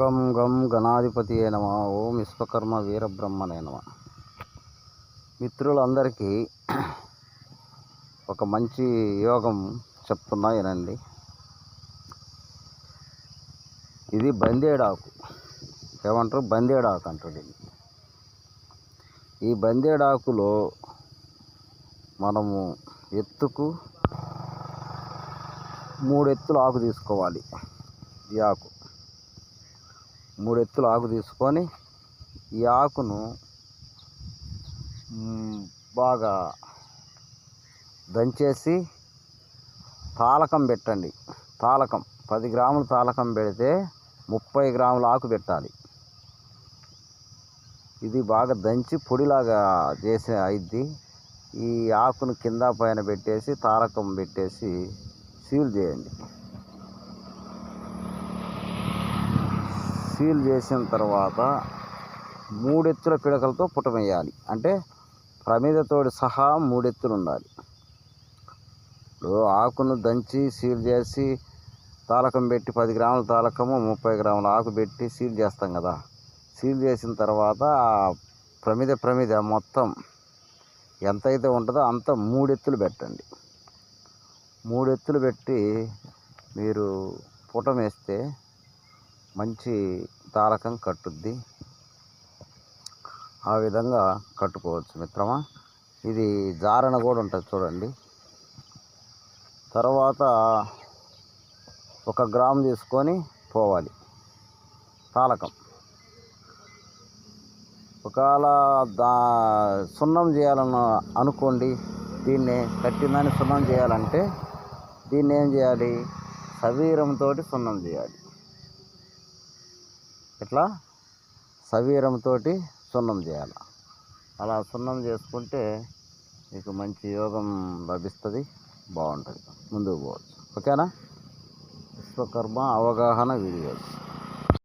గం గం గణాధిపతి అయినమ ఓం విశ్వకర్మ వీరబ్రహ్మనేనమ మిత్రులందరికీ ఒక మంచి యోగం చెప్తున్నా వినండి. ఇది బందేడాకు. ఏమంటారు? బందేడాకు అంటారు దీన్ని. ఈ బందేడాకులో మనము ఎత్తుకు మూడెత్తులు ఆకు తీసుకోవాలి. ఈ ఆకు. మూడు ఎత్తులు ఆకు తీసుకొని ఈ ఆకును బాగా దంచేసి తాలకం పెట్టండి. తాలకం పది గ్రాములు తాలకం పెడితే ముప్పై గ్రాముల ఆకు పెట్టాలి. ఇది బాగా దంచి పొడిలాగా చేసే అయిద్ది. ఈ ఆకును కింద పైన పెట్టేసి తారకం పెట్టేసి సీల్ చేయండి. సీల్ చేసిన తర్వాత మూడెత్తుల పిడకలతో పుటమేయాలి. అంటే ప్రమిదతోటి సహా మూడెత్తులు ఉండాలి ఇప్పుడు ఆకును దంచి సీల్ చేసి తాలకం పెట్టి పది గ్రాముల తాలకము ముప్పై గ్రాముల ఆకు పెట్టి సీల్ చేస్తాం కదా. సీల్ చేసిన తర్వాత ఆ ప్రమిద ప్రమిద మొత్తం ఎంత అయితే ఉంటుందో అంత మూడెత్తులు పెట్టండి. మూడెత్తులు పెట్టి మీరు పుటం వేస్తే మంచి తారకం కట్టుద్ది. ఆ విధంగా కట్టుకోవచ్చు మిత్రమా. ఇది జారణ కూడా ఉంటుంది చూడండి. తర్వాత ఒక గ్రామ్ తీసుకొని పోవాలి తాలకం ఒకవేళ దా సున్నం చేయాలని అనుకోండి దీన్ని కట్టిందని సున్నం చేయాలంటే దీన్ని ఏం చేయాలి? సవీరంతో సున్నం చేయాలి. ఇట్లా సవీరంతో సున్నం చేయాలి. అలా సున్నం చేసుకుంటే మీకు మంచి యోగం లభిస్తుంది బాగుంటుంది. ముందుకు పోవచ్చు. ఓకేనా? విశ్వకర్మ అవగాహన వీడియోస్.